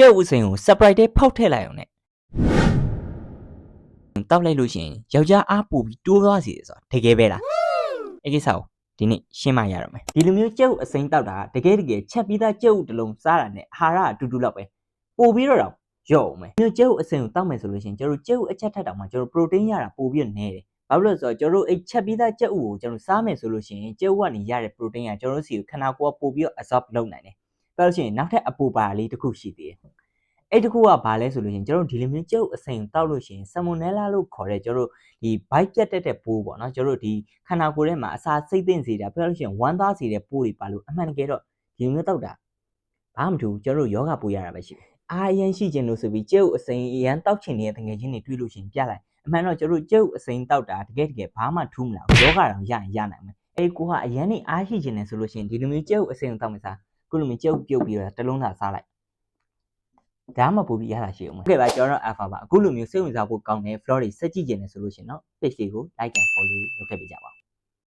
ကျဲဥစိန်ကို surprise တဲ့ဖောက်ထည့်လိုက်အောင်နဲ့တောက်လိုက်လို့ရှိရင်ယောက်ျားအားပို့ပြီးတိုးသွားစီတယ်ဆိုတာတကယ်ပဲလားအဲ့ကိစ္စကိုဒီနေ့ရှင်းမရတော့မယ်ဒီလိုမျိုးကျဲဥအစိန်တောက်တာကတကယ်တကယ်ချက်ပြီးသားကျဲဥတစ်လုံးစားတာနဲ့အာဟာရအတူတူလောက်ပဲပို့ပြီးတော့တော့ရော့အောင်မယ်မျိုးကျဲဥအစိန်ကိုတောက်မယ်ဆိုလို့ရှိရင်ကျတို့ကျဲဥအချက်ထက်တောင်မှကျတို့ protein ရတာပို့ပြီးတော့နည်းတယ်ဘာလို့လဲဆိုတော့ကျတို့အဲ့ချက်ပြီးသားကျဲဥကိုကျတို့စားမယ်ဆိုလို့ရှိရင်ကျဲဥကနေရတဲ့ protein ကကျတို့စီကိုခန္ဓာကိုယ်ကပို့ပြီးတော့ absorb လုပ်နိုင်တယ်ပြောလို့ရှိရင်နောက်ထပ်အပူပါလေးတစ်ခုရှိသေးတယ် အဲ့တစ်ခုကဘာလဲဆိုလို့ရှိရင်ကျတို့ဒီလိုမျိုးကျဲဥအစိန်ကိုတောက်လို့ရှိရင် salmonella လို့ခေါ်တဲ့ကျတို့ဒီ bite ပြတ်တက်တဲ့ပိုးပေါ့နော်ကျတို့ဒီခန္ဓာကိုယ်ထဲမှာအစာစိတ်သိမ့်စေတာပြောလို့ရှိရင်ဝမ်းသားစေတဲ့ပိုးတွေပါလို့အမှန်တကယ်တော့ဒီလိုမျိုးတောက်တာဘာမှမထူးကျတို့ယောဂပိုးရတာပဲရှိတယ်အာအရင်ရှိခြင်းလို့ဆိုပြီးကျဲဥအစိန်အရန်တောက်ချင်နေတဲ့တကယ်ချင်းတွေတွေ့လို့ရှိရင်ပြလိုက်အမှန်တော့ကျတို့ကျဲဥအစိန်တောက်တာတကယ်တကယ်ဘာမှထူးမလားယောဂတောင်ရရင်ရနိုင်မယ်အဲ့ကိုကအရန်နေအားရှိခြင်းနဲ့ဆိုလို့ရှိရင်ဒီလိုမျိုးကျဲဥအစိန်ကိုတောက်မယ်စားခုလိုမျိုးကျဲဥပြုတ်ပြီးတော့တစ်လုံးသာစားလိုက် ဒါမှပို့ပြီးရတာရှိအောင်ဟုတ်ကဲ့ပါကျွန်တော်တို့ alpha ပါအခုလိုမျိုးစိတ်ဝင်စားဖို့ကောင်းတဲ့ floor တွေစက်ကြည့်ကျင်နေဆိုလို့ရှိရင်တော့ page လေးကို like and follow လုပ်ခဲ့ပေးကြပါဦး